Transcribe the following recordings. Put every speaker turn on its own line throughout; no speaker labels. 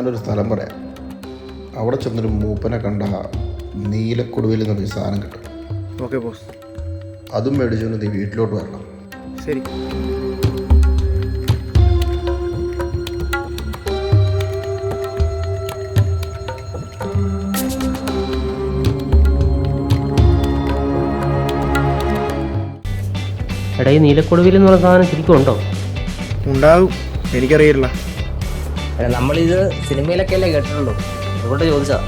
ഞാനൊരു സ്ഥലം പറയാം. അവിടെ ചെന്നൊരു മൂപ്പനെ കണ്ട നീലക്കൊടുവിൽ എന്നൊരു സാധനം കിട്ടും.
ഓക്കെ ബോസ്
അതും മേടിച്ചുകൊണ്ട് നീ വീട്ടിലോട്ട് വരണം.
ശരി.
എടാ ഈ നീലക്കൊടുവിൽ എന്നുള്ള സാധനം ശരിക്കും ഉണ്ടോ?
ഉണ്ടാവും എനിക്കറിയില്ല.
നമ്മളിത് സിനിമയിലൊക്കെ അല്ലേ കേട്ടിട്ടുള്ളൂ. അതുകൊണ്ട് ചോദിച്ചാ.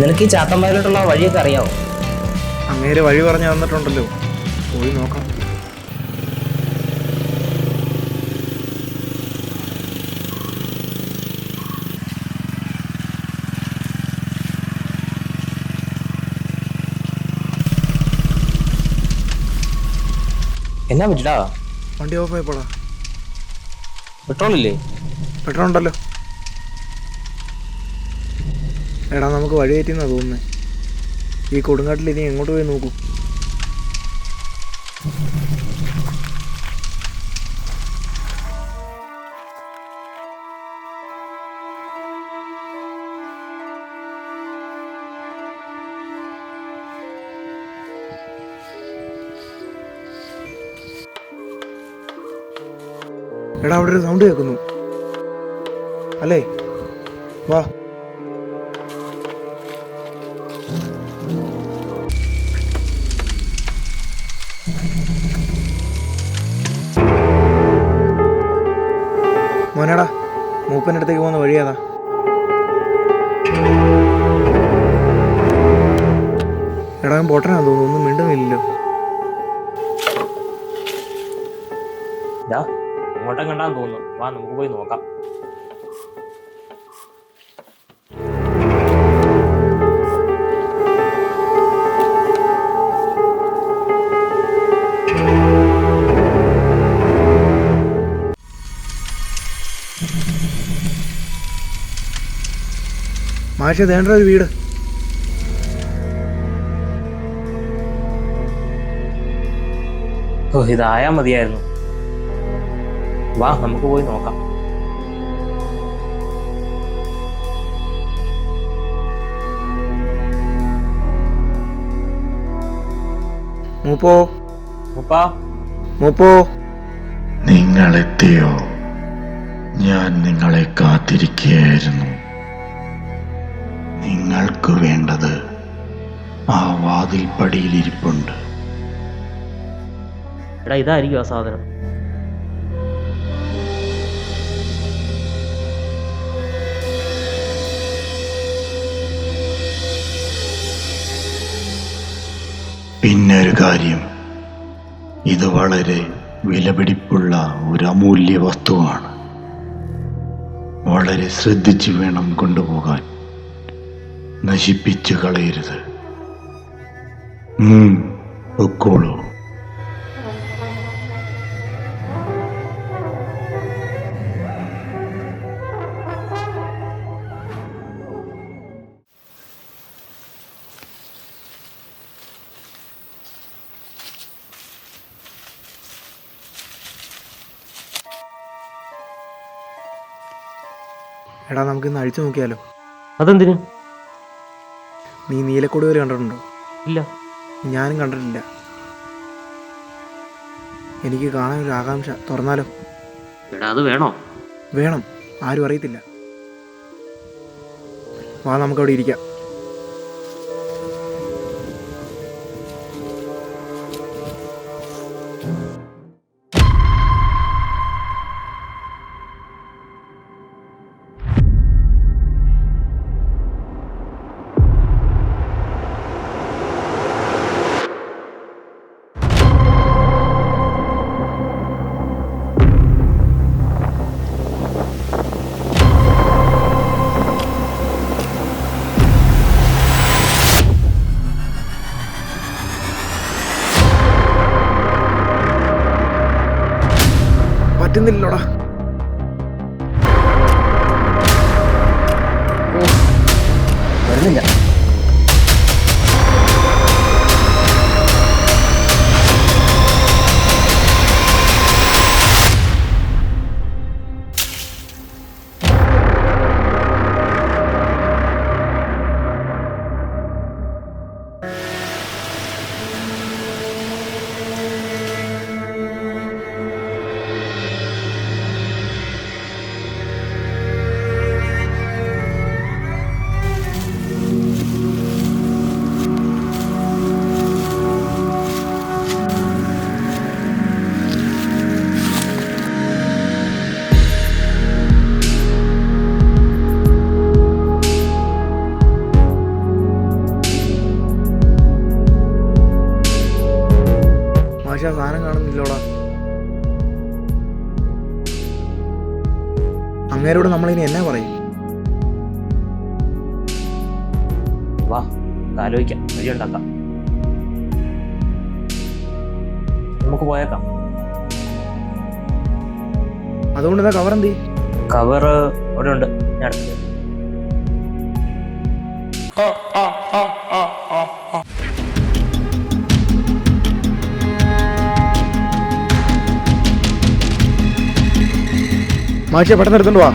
നിനക്ക് ഈ ചാത്തമ്പാലോട്ടുള്ള വഴിയൊക്കെ അറിയാവോ?
അങ്ങേര് വഴി പറഞ്ഞു തന്നിട്ടുണ്ടല്ലോ. പോയി നോക്കാം.
എന്നാ പറ്റിടാ
വണ്ടി ഓഫ് പോടാ.
പെട്രോൾ ഇല്ലേ
പെട്രോൾ ഉണ്ടല്ലോ. എടാ നമുക്ക് വഴി തെറ്റിന്നാ തോന്നുന്നേ. ഈ കൊടുങ്കാട്ടിൽ ഇനി എങ്ങോട്ട് പോയി നോക്കൂ? എടാ അവിടെ ഒരു സൗണ്ട് കേൾക്കുന്നു. അല്ലേ? വാ. മോനടാ മൂപ്പന്റെ അടുത്തേക്ക് പോകുന്ന വഴിയാതാ എടാ ഞാൻ പൊട്ടനാന്ന് തോന്നുന്നു ഒന്നും മിണ്ടുന്നില്ലല്ലോ.
ഇങ്ങോട്ടും കണ്ടാന്ന് തോന്നുന്നു. വാ നമുക്ക് പോയി നോക്കാം.
മാഷ തേണ്ട ഒരു വീട്.
ഓ ഇതായാ മതിയായിരുന്നു. വാ നമുക്ക് പോയി നോക്കാം.
മൂപ്പോ?
മൂപ്പാ?
മൂപ്പോ?
നിങ്ങളെത്തിയോ? ഞാൻ നിങ്ങളെ കാത്തിരിക്കുകയായിരുന്നു. നിങ്ങൾക്ക് വേണ്ടത് ആ വാതിൽപ്പടിയിലിരിപ്പുണ്ട്
എടാ ഇതായിരിക്കും ആ സാധനം.
പിന്നെ ഒരു കാര്യം. ഇത് വളരെ വിലപിടിപ്പുള്ള ഒരു അമൂല്യ വസ്തുവാണ്. വളരെ ശ്രദ്ധിച്ചു വേണം കൊണ്ടുപോകാൻ. നശിപ്പിച്ചു കളയരുത്. ഒക്കോളൂ.
എടാ നമുക്ക് ഇന്ന് അഴിച്ചു നോക്കിയാലോ?
അതെന്തിനു?
നീ നീലക്കൊടുവൽ കണ്ടിട്ടുണ്ടോ?
ഇല്ല.
ഞാനും കണ്ടിട്ടില്ല. എനിക്ക് കാണാൻ ഒരു ആകാംക്ഷ. തുറന്നാലോ?
എടാ അത് വേണോ?
വേണം. ആരും അറിയത്തില്ല. വാ നമുക്കവിടെ ഇരിക്കാം. പറ്റുന്നില്ലടാ. വരുന്നില്ല. സാധനം കാണുന്നില്ലോടാ? അങ്ങേരോട് നമ്മൾ ഇനി എന്നാ പറയും?
വാ നമുക്ക് പോയേക്കാം.
അതുകൊണ്ട് എന്താ കവർ എന്ത്?
കവർ അവിടെ ഉണ്ട്. ഞാൻ എടുത്തു
മാഷിയെ പെട്ടെന്ന് എടുത്തോണ്ട് വാ.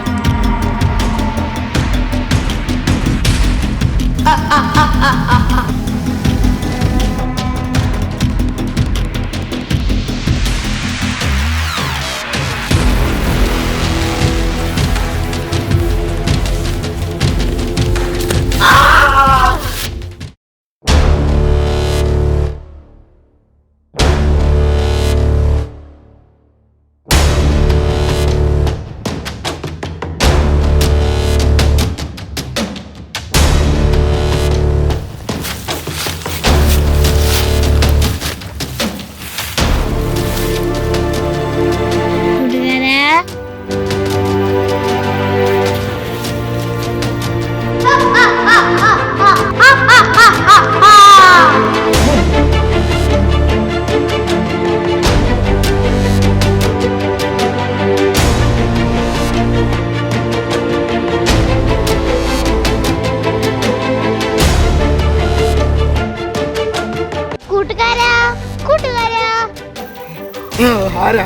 ആരാ?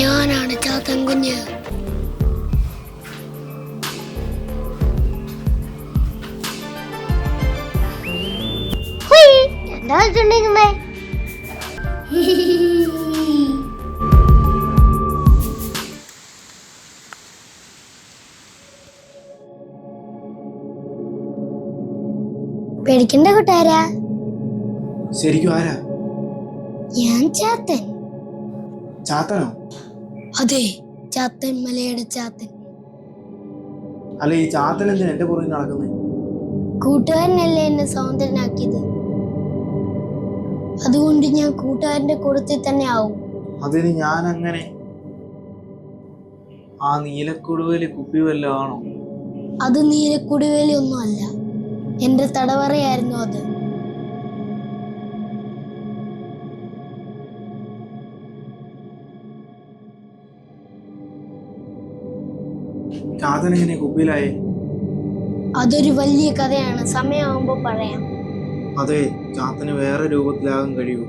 ഞാനാണ് ചാത്തൻ കുഞ്ഞ്. എന്താ വെച്ചിട്ടുണ്ടെങ്കിലേ പേടിക്കണ്ട കൂട്ടാരാ
ശരിക്കും ആരാ?
ഞാൻ ചാത്തൻ.
ചാത്തനോ?
അതെ ചാത്തൻ മലയുടെ ചാത്തൻ.
അല്ല ഈ ചാത്തൻ എന്തിനാ എന്റെ പുറകിൽ നടക്കുന്നത്
കൂട്ടുകാരനല്ലേ എന്നെ സൗന്ദര്യനാക്കിയത് അതുകൊണ്ട് ഞാൻ കൂട്ടുകാരന്റെ കൂടത്തിൽ തന്നെ ആവും.
അതിന് ഞാൻ അങ്ങനെ ആ നീലക്കുടുവേലി കുപ്പി വല്ലതാണോ
അത് നീലക്കുടുവേലി ഒന്നും അല്ല എന്റെ തടവറയായിരുന്നു അത്.
ചാത്തൻ എങ്ങനെ കുപ്പിയിലായി.
അതൊരു വലിയ കഥയാണ്. സമയമാകുമ്പോ പറയാം.
അതെ ചാത്തന് വേറെ രൂപത്തിലാകാൻ കഴിയൂ.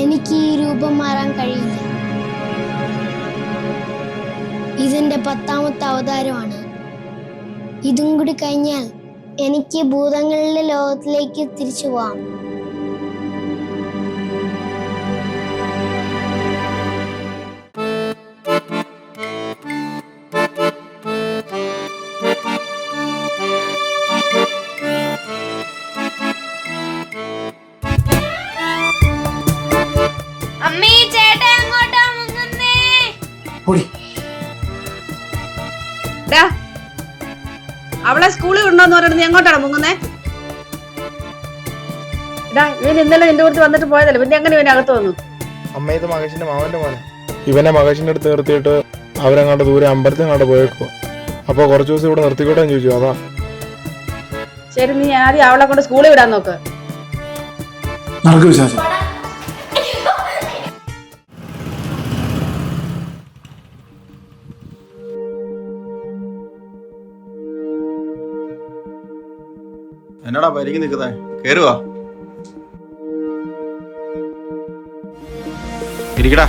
എനിക്ക് ഈ രൂപം മാറാൻ കഴിയില്ല. ഇതെന്റെ പത്താമത്തെ അവതാരമാണ്. ഇതും കൂടി കഴിഞ്ഞാൽ എനിക്ക് ഭൂതങ്ങളുടെ ലോകത്തിലേക്ക് തിരിച്ചു പോവാം
ഇന്നലെ നിന്റെ കൂടുതൽ വന്നിട്ട് പോയതല്ലേ? പിന്നെ എങ്ങനെ ഇവനെ അകത്ത് വന്നു?
അമ്മ ഇത് മകേഷിന്റെ മാവന്റെ മോനെ. ഇവനെ മകേഷിന്റെ അടുത്ത് നിർത്തിയിട്ട് അവരങ്ങാണ്ട് ദൂരെ അമ്പലത്തിൽ പോയേക്കോ അപ്പൊ കുറച്ചു ദിവസം ഇവിടെ നിർത്തിക്കോട്ടെ എന്ന് ചോദിച്ചു അതാ.
ശരി നീ ആദ്യം അവളെ കൊണ്ട് സ്കൂളിൽ വിടാൻ നോക്ക്.
നടക്കു വിശ്വാസം
എന്നടാ പരിങ്ങി നിൽക്കുന്നേ? കയറുവാ ഇരിക്കടാ.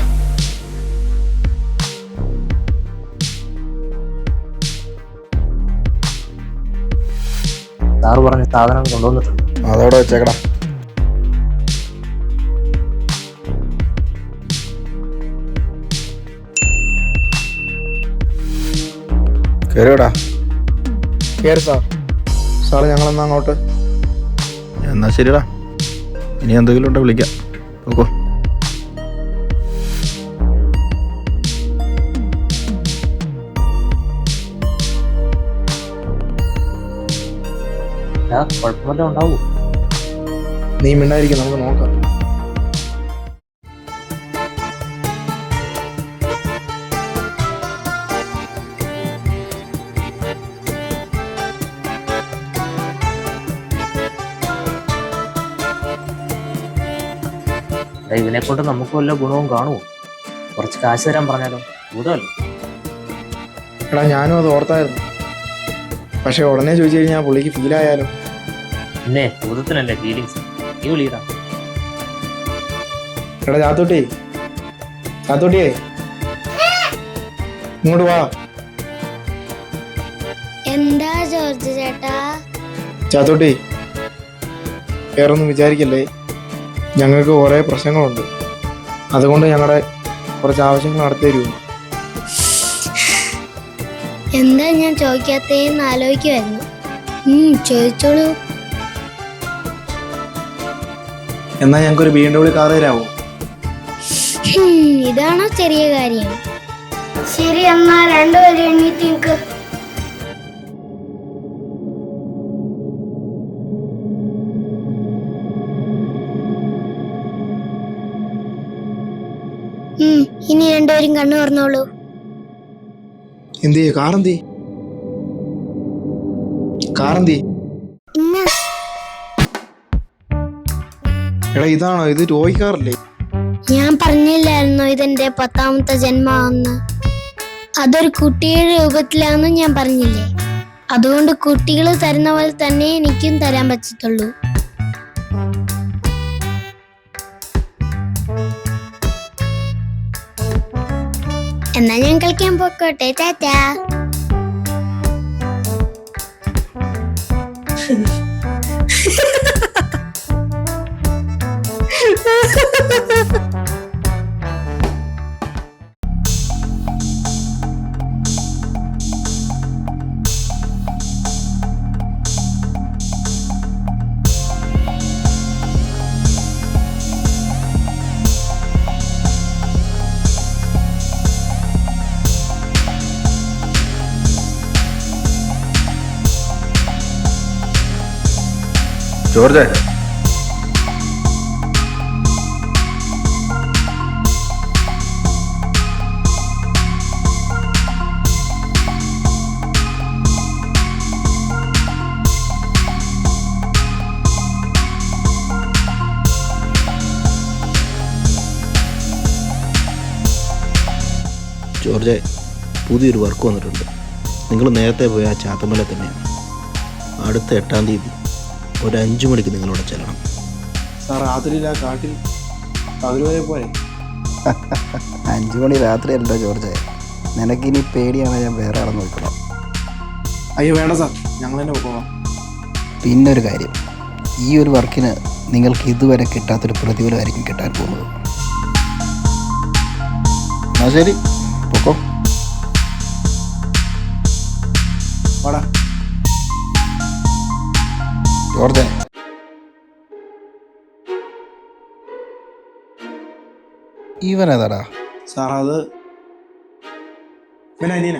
സാറ് പറഞ്ഞ സാധനം കൊണ്ടുവന്നിട്ടുണ്ട്.
അതോടെ വെച്ചേക്കടാ. കയറിയോടാ
കേറി സാർ. സാറ് ഞങ്ങളെന്നാ അങ്ങോട്ട്?
എന്നാ ശരിടാ. ഇനി എന്തെങ്കിലും ഉണ്ടോ വിളിക്കാം. നോക്കോ
കുഴപ്പമല്ല ഉണ്ടാവൂ.
നീ മിണ്ടായിരിക്കും നമുക്ക് നോക്കാം.
ഇതിനെ കൊണ്ട് നമുക്ക് വല്ല ഗുണവും കാണുമോ കുറച്ച് കാശ് തരാൻ പറഞ്ഞാലോ? ഗുണമല്ലോ?
എടാ ഞാനും അത് ഓർത്തായിരുന്നു. പക്ഷെ ഉടനെ ചോദിച്ചു കഴിഞ്ഞാൽ പുള്ളിക്ക് ഫീലായാലും
പിന്നെ ഭൂതത്തിനല്ലേ ഫീലിങ്സ് നീ വിളിയടാ
എടാ ചാത്തോട്ടി. ചാത്തോട്ടിയേ. ഇങ്ങോട്ട് വാ.
എന്താ ജോർജ് ചേട്ടാ?
ചാത്തോട്ടി വേറൊന്നും വിചാരിക്കല്ലേ? ഞങ്ങൾക്ക് കുറേ പ്രശ്നങ്ങളുണ്ട്. അതുകൊണ്ട് ഞങ്ങളുടെ കുറച്ച് ആവശ്യങ്ങൾ നടത്തി തരുമോ?
എന്താ ഞാൻ ചോദിക്കാത്തേന്ന് ആലോചിക്കുമായിരുന്നു ചോദിച്ചോളൂ.
എന്നാൽ ഞങ്ങൾക്കൊരു ബി എം ഡബ്ല്യു കാർ തരാമോ
ഇതാണ് ചെറിയ കാര്യം. ശരി എന്നാ രണ്ടുപേരും എണ്ണീറ്റ് നിൽക്ക് ഇനി രണ്ടുപേരും കണ്ണു തുറന്നോളൂ.
എന്ത് കാറന്തി കാറെന്തി? കാറെന്തി?
ഇന്ന.
എടാ ഇതാണോ? ഇത് രോഹിക്കാറില്ലേ കാറല്ലേ
ഞാൻ പറഞ്ഞില്ലായിരുന്നോ ഇതെന്റെ പത്താമത്തെ ജന്മമാണെന്ന് അതൊരു കുട്ടിയുടെ രൂപത്തിലാണെന്ന് ഞാൻ പറഞ്ഞില്ലേ? അതുകൊണ്ട് കുട്ടികൾ തരുന്ന പോലെ തന്നെ എനിക്കും തരാൻ പറ്റത്തുള്ളൂ. എന്നാ ഞാൻ കളിക്കാൻ പോക്കോട്ടെ ടാറ്റാ.
ജോർജ് ജോർജ് പുതിയൊരു വർക്ക് വന്നിട്ടുണ്ട്. നിങ്ങൾ നേരത്തെ പോയ ആ ചാത്തമല തന്നെയാണ്. അടുത്ത എട്ടാം തീയതി ഒരു അഞ്ചു മണിക്ക് നിങ്ങളോട് ചെല്ലണം.
സാർ രാത്രിയിൽ ആ കാട്ടിൽ പകലുവരെ പോലെ
അഞ്ചു മണി രാത്രി രാത്രിയല്ലോ ജോർജ്. നിനക്കിനി പേടിയാണ് ഞാൻ വേറെ ആളെ നോക്കണം
അയ്യോ വേണ്ട സാർ. ഞങ്ങൾ തന്നെ പോകാം
പിന്നൊരു കാര്യം. ഈ ഒരു വർക്കിന് നിങ്ങൾക്ക് ഇതുവരെ കിട്ടാത്തൊരു പ്രതിഫലമായിരിക്കും കിട്ടാൻ പോകുന്നത്. എന്നാൽ ശരി. പൊക്കോ
വാടാ
ജോർജ് ഇവനേതാടാ?
സാർ അത് അനിയന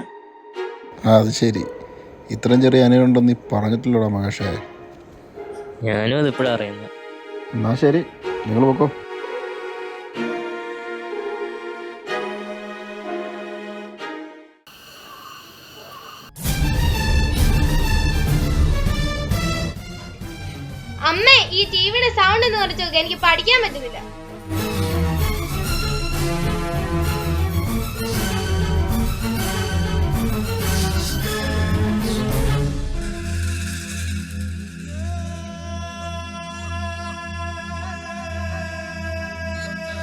അത് ശരി. ഇത്രയും ചെറിയ അനിയനുണ്ടെന്ന് നീ പറഞ്ഞിട്ടില്ലടാ മഹേഷേ.
ഞാനും അത് ഇപ്പോഴാണ് അറിയുന്നത്
എന്നാ ശരി. നിങ്ങൾ പൊക്കോ.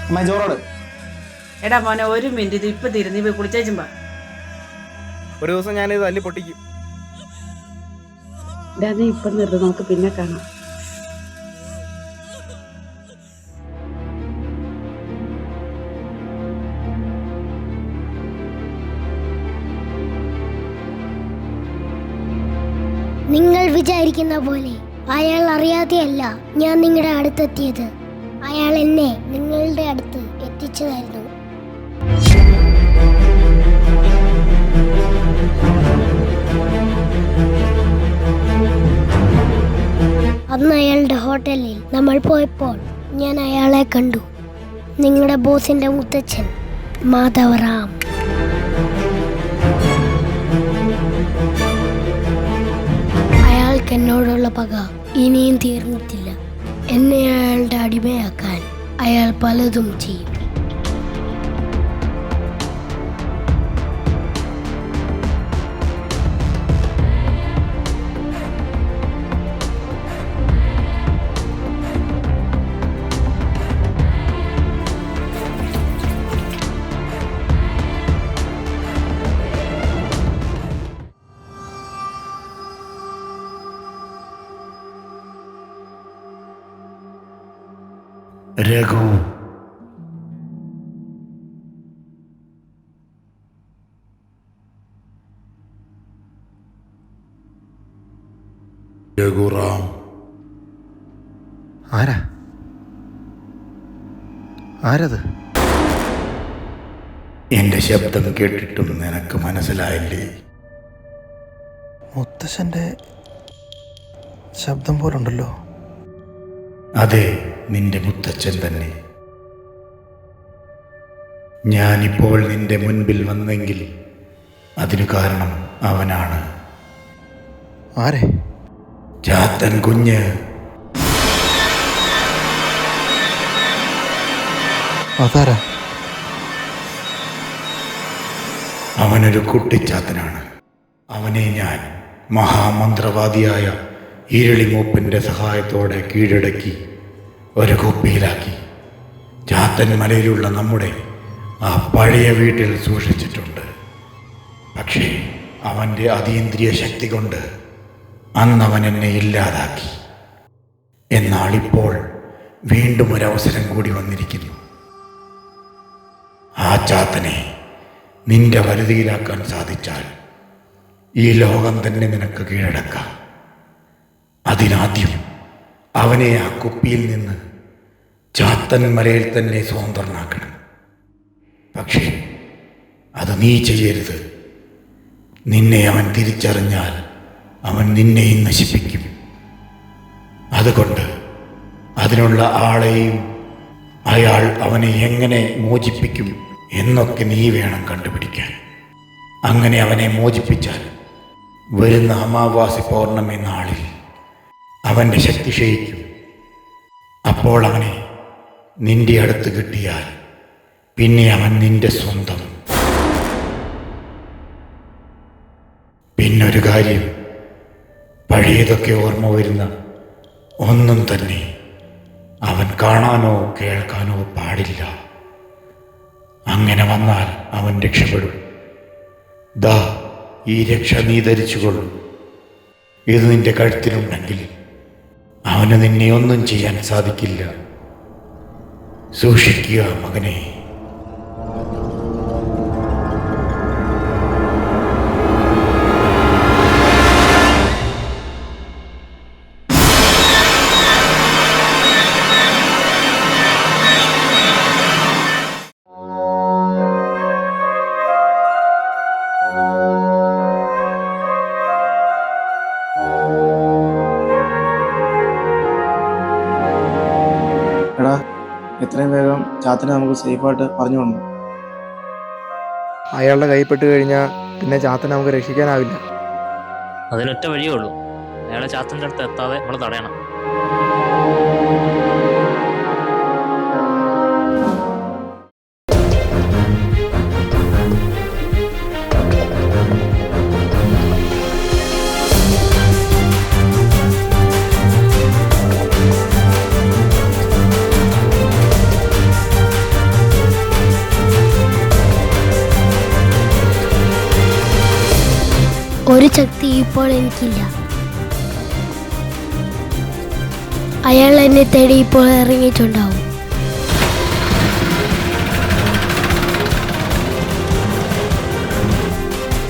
അമ്മ
ചോറോട്
എടാ മോനെ ഒരു മിനിറ്റ് ഇത് ഇപ്പൊ തീരും നീ പോയി കുളിച്ചേച്ചും
ഒരു ദിവസം ഞാൻ ഇത് തല്ലി പൊട്ടിക്കും.
നീ ഇപ്പൊ നിർത്ത് നമുക്ക് പിന്നെ കാണാം.
നിങ്ങൾ വിചാരിക്കുന്ന പോലെ അയാൾ അറിയാതെയല്ല ഞാൻ നിങ്ങളുടെ അടുത്തെത്തിയത്. അയാൾ എന്നെ നിങ്ങളുടെ അടുത്ത് എത്തിച്ചതായിരുന്നു. അന്ന് അയാളുടെ ഹോട്ടലിൽ നമ്മൾ പോയപ്പോൾ ഞാൻ അയാളെ കണ്ടു. നിങ്ങളുടെ ബോസിന്റെ മുത്തച്ഛൻ മാധവറാം അയാൾക്ക് എന്നോടുള്ള പക ഇനിയും തീർന്നിട്ടില്ല. എന്നെ അയാളുടെ അടിമയാക്കാൻ അയാൾ പലതും ചെയ്യും.
രഘുറാം.
ആരാ? ആരത്?
എന്റെ ശബ്ദം കേട്ടിട്ടും നിനക്ക് മനസ്സിലായില്ലേ?
മുത്തശ്ശന്റെ ശബ്ദം പോലുണ്ടല്ലോ.
അതെ നിന്റെ മുത്തച്ഛൻ തന്നെ. ഞാനിപ്പോൾ നിന്റെ മുൻപിൽ വന്നെങ്കിൽ അതിനു കാരണം അവനാണ്.
ആരെ?
ചാത്തൻ കുഞ്ഞ്.
അതാരാ?
അവനൊരു കുട്ടിച്ചാത്തനാണ് അവനെ ഞാൻ മഹാമന്ത്രവാദിയായ ഈരളിമൂപ്പിന്റെ സഹായത്തോടെ കീഴടക്കി ഒരു കുപ്പിയിലാക്കി. ചാത്തൻ മലയിലുള്ള നമ്മുടെ ആ പഴയ വീട്ടിൽ സൂക്ഷിച്ചിട്ടുണ്ട്. പക്ഷേ അവന്റെ അതീന്ദ്രിയ ശക്തി കൊണ്ട് അന്ന് അവൻ എന്നെ ഇല്ലാതാക്കി. എന്നാൽ ഇപ്പോൾ വീണ്ടും ഒരവസരം കൂടി വന്നിരിക്കുന്നു. ആ ചാത്തനെ നിന്റെ വരുതിയിലാക്കാൻ സാധിച്ചാൽ ഈ ലോകം തന്നെ നിനക്ക് കീഴടക്കാം. അതിനാദ്യം അവനെ ആ കുപ്പിയിൽ നിന്ന് ചാത്തൻ മലയിൽ തന്നെ സ്വതന്ത്രനാക്കണം. പക്ഷേ അത് നീ ചെയ്യരുത്. നിന്നെ അവൻ തിരിച്ചറിഞ്ഞാൽ അവൻ നിന്നെയും നശിപ്പിക്കും. അതുകൊണ്ട് അതിനുള്ള ആളെയും അയാൾ അവനെ എങ്ങനെ മോചിപ്പിക്കും എന്നൊക്കെ നീ വേണം കണ്ടുപിടിക്കാൻ. അങ്ങനെ അവനെ മോചിപ്പിച്ചാൽ വരുന്ന അമാവാസി പൗർണമി നാളിൽ അവന്റെ ശക്തി ക്ഷയിക്കും. അപ്പോൾ അവനെ നിന്റെ അടുത്ത് കിട്ടിയാൽ പിന്നെ അവൻ നിന്റെ സ്വന്തം. പിന്നൊരു കാര്യം പഴയതൊക്കെ ഓർമ്മ വരുന്ന ഒന്നും തന്നെ അവൻ കാണാനോ കേൾക്കാനോ പാടില്ല. അങ്ങനെ വന്നാൽ അവൻ രക്ഷപ്പെടും. ദാ ഈ രക്ഷ നീ ധരിച്ചുകൊള്ളും. ഇത് നിന്റെ കഴുത്തിലുണ്ടെങ്കിൽ അവന് നിന്നെ ഒന്നും ചെയ്യാൻ സാധിക്കില്ല. സൂക്ഷിക്കുക മകനെ.
ചാത്തനെ നമുക്ക് സേഫായിട്ട് പറഞ്ഞു കൊണ്ടു അയാളുടെ കൈപ്പെട്ട് കഴിഞ്ഞാൽ പിന്നെ ചാത്തനെ നമുക്ക് രക്ഷിക്കാനാവില്ല.
അതിനൊറ്റ വഴിയേ ഉള്ളൂ. അയാളെ ചാത്തന്റെ അടുത്ത് എത്താതെ നമ്മൾ തടയണം.
ഒരു ശക്തി ഇപ്പോൾ എനിക്കില്ല. അയാൾ എന്നെ തേടി ഇപ്പോൾ ഇറങ്ങിയിട്ടുണ്ടാവും.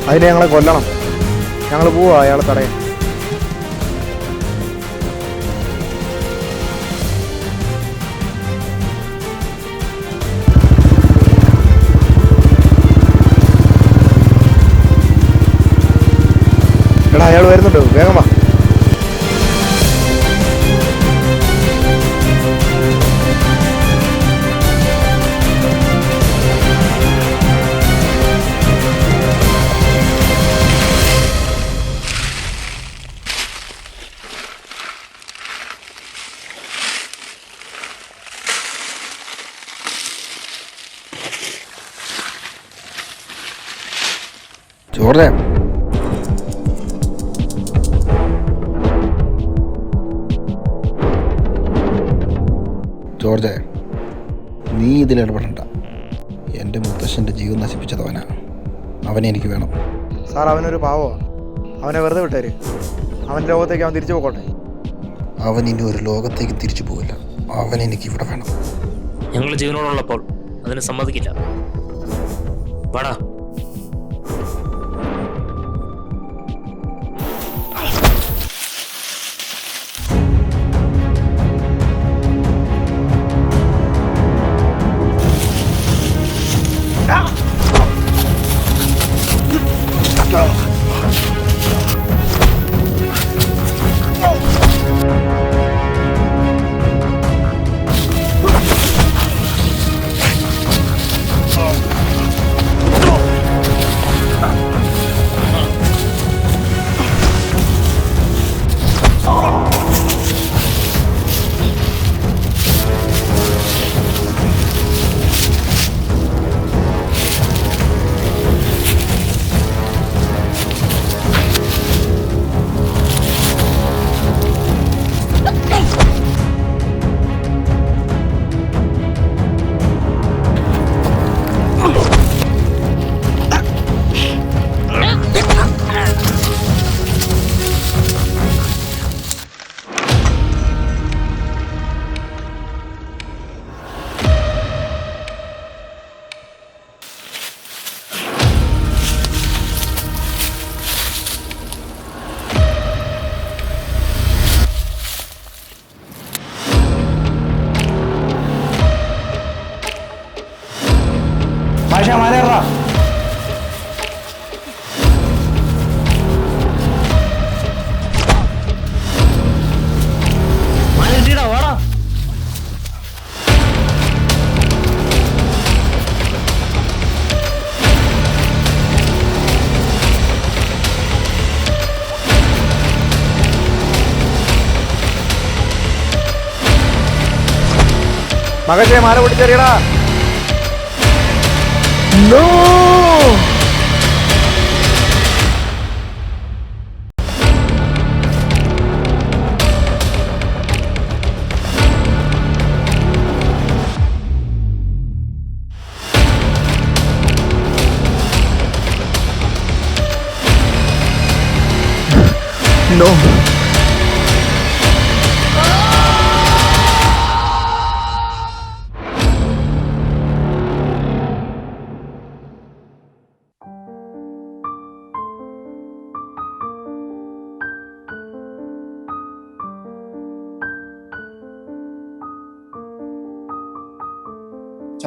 അതിനെ ഞങ്ങളെ കൊല്ലണം. ഞങ്ങൾ പോവാ അയാളെ തടയാൻ. അയാൾ വരുന്നുണ്ട്. വേഗം വാ.
ചോറേ ജോർജ് നീ ഇതിൽ ഇടപെടണ്ട. എന്റെ മുത്തശ്ശന്റെ ജീവൻ നശിപ്പിച്ചതവനാ. അവനെ എനിക്ക് വേണം.
സാർ അവനൊരു പാവോ? അവനെ വെറുതെ വിട്ടേര്. അവൻ ലോകത്തേക്ക് അവൻ തിരിച്ചു പോകട്ടെ.
അവൻ ഇനി ഒരു ലോകത്തേക്ക് തിരിച്ചു പോകില്ല അവൻ എനിക്ക് ഇവിടെ വേണം.
ഞങ്ങൾ ജീവനോടുള്ളപ്പോൾ അതിന് സമ്മതിക്കില്ല. വാടാ.
മകന്റെ മാല പൊട്ടിച്ചെറിയടാ. നോ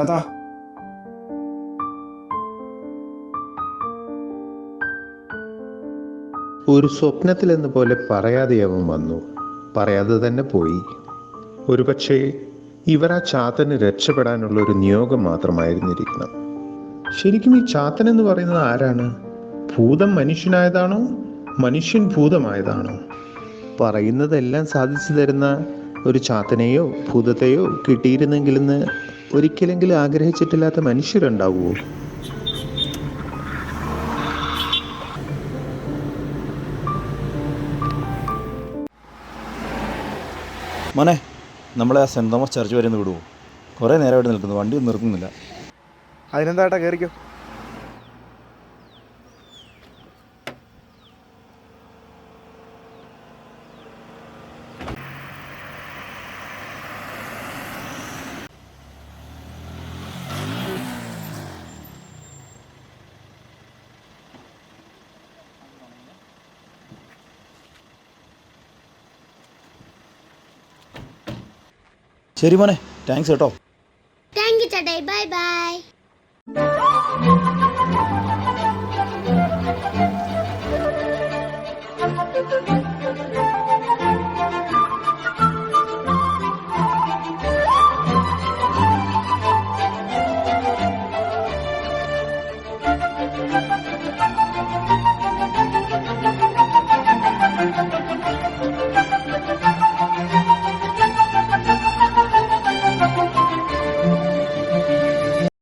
ചാത്താ
ഒരു സ്വപ്നത്തിലെന്ന പോലെ പറയാതെ അവൻ വന്നു. പറയാതെ തന്നെ പോയി. ഒരുപക്ഷേ ഇവർ ആ ചാത്തന് രക്ഷപ്പെടാനുള്ള ഒരു നിയോഗം മാത്രമായിരുന്നിരിക്കണം. ശരിക്കും ഈ ചാത്തൻ എന്ന് പറയുന്നത് ആരാണ്? ഭൂതം മനുഷ്യനായതാണോ? മനുഷ്യൻ ഭൂതമായതാണോ? പറയുന്നതെല്ലാം സാധിച്ചു തരുന്ന ഒരു ചാത്തനെയോ ഭൂതത്തെയോ കിട്ടിയിരുന്നെങ്കിലെന്ന് ഒരിക്കലെങ്കിലും ആഗ്രഹിച്ചിട്ടില്ലാത്ത മനുഷ്യരുണ്ടാവുമോ?
മോനെ നമ്മളെ ആ സെന്റ് തോമസ് ചർച്ച് വരെ ഒന്ന് വിടുവോ? കുറേ നേരം നേരമായിട്ട് നിൽക്കുന്നു വണ്ടി ഒന്നും നിർത്തുന്നില്ല.
അതിനെന്താ ഏട്ടാ കയറിക്കോ
ശരി മോനെ താങ്ക്സ് കേട്ടോ.